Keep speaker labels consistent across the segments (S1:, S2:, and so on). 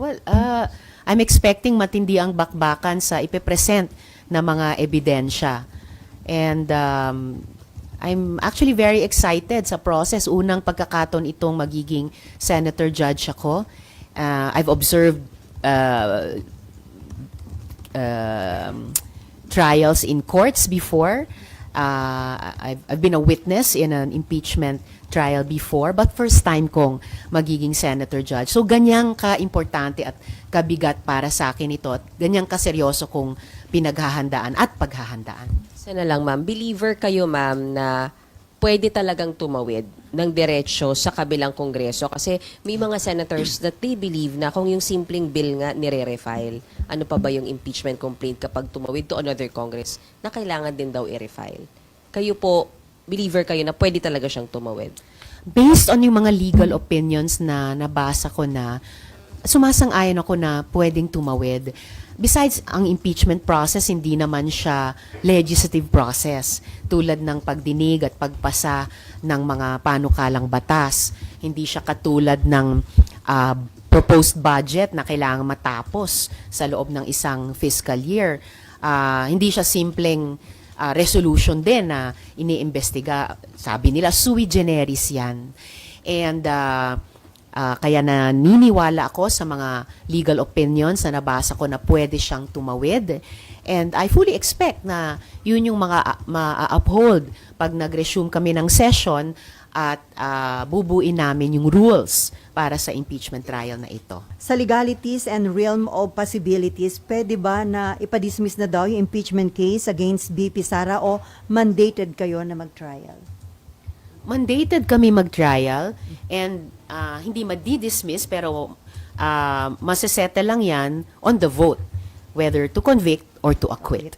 S1: Well, uh, I'm expecting matindi ang bakbakan sa ipepresent na mga ebidensya. And um, I'm actually very excited sa process. Unang pagkakaton itong magiging senator judge ako. Uh, I've observed uh, um, trials in courts before. Uh, I've, I've been a witness in an impeachment trial before, but first time kong magiging senator judge. So, ganyang ka-importante at kabigat para sa akin ito at ganyang kaseryoso kong pinaghahandaan at paghahandaan.
S2: Sana lang ma'am, believer kayo ma'am na pwede talagang tumawid ng diretsyo sa kabilang kongreso kasi may mga senators that they believe na kung yung simpleng bill nga nire-refile, ano pa ba yung impeachment complaint kapag tumawid to another congress na kailangan din daw i-refile. Kayo po, believer kayo na pwede talaga siyang tumawid.
S1: Based on yung mga legal opinions na nabasa ko na, sumasang-ayon ako na pwedeng tumawid. Besides, ang impeachment process, hindi naman siya legislative process tulad ng pagdinig at pagpasa ng mga panukalang batas. Hindi siya katulad ng ah, proposed budget na kailangan matapos sa loob ng isang fiscal year. Ah, hindi siya simpleng ah, resolution din na iniimbestiga. Sabi nila, sui generis yan. And ah, ah, kaya naniniwala ako sa mga legal opinions na nabasa ko na pwede siyang tumawid. And I fully expect na yun yung mga ma-uphold pag nag-resume kami ng session at ah, bubuin namin yung rules para sa impeachment trial na ito.
S3: Sa legalities and realm of possibilities, pwede ba na ipadismiss na daw yung impeachment case against BP Sara o mandated kayo na mag-trial?
S1: Mandated kami mag-trial and ah, hindi madi-dismiss pero uh, masasettle lang yan on the vote whether to convict or to acquit.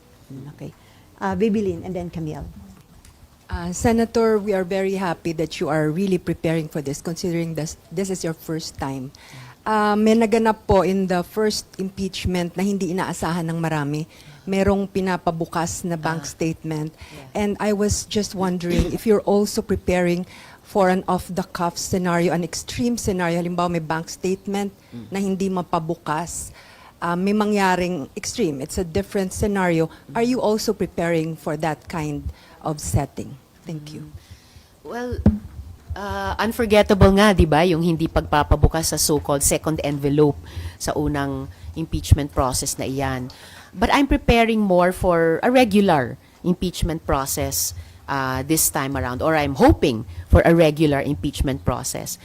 S3: Okay. Uh, Bibilin and then Camille.
S4: Uh, Senator, we are very happy that you are really preparing for this, considering this, this is your first time. Uh, may naganap po in the first impeachment na hindi inaasahan ng marami. Merong pinapabukas na bank statement. And I was just wondering if you're also preparing for an off-the-cuff scenario, an extreme scenario. Halimbawa, may bank statement na hindi mapabukas. Uh, may mangyaring extreme. It's a different scenario. Are you also preparing for that kind of setting? Thank you.
S1: Well, uh, unforgettable nga, di ba, yung hindi pagpapabukas sa so-called second envelope sa unang impeachment process na iyan. But I'm preparing more for a regular impeachment process uh, this time around, or I'm hoping for a regular impeachment process.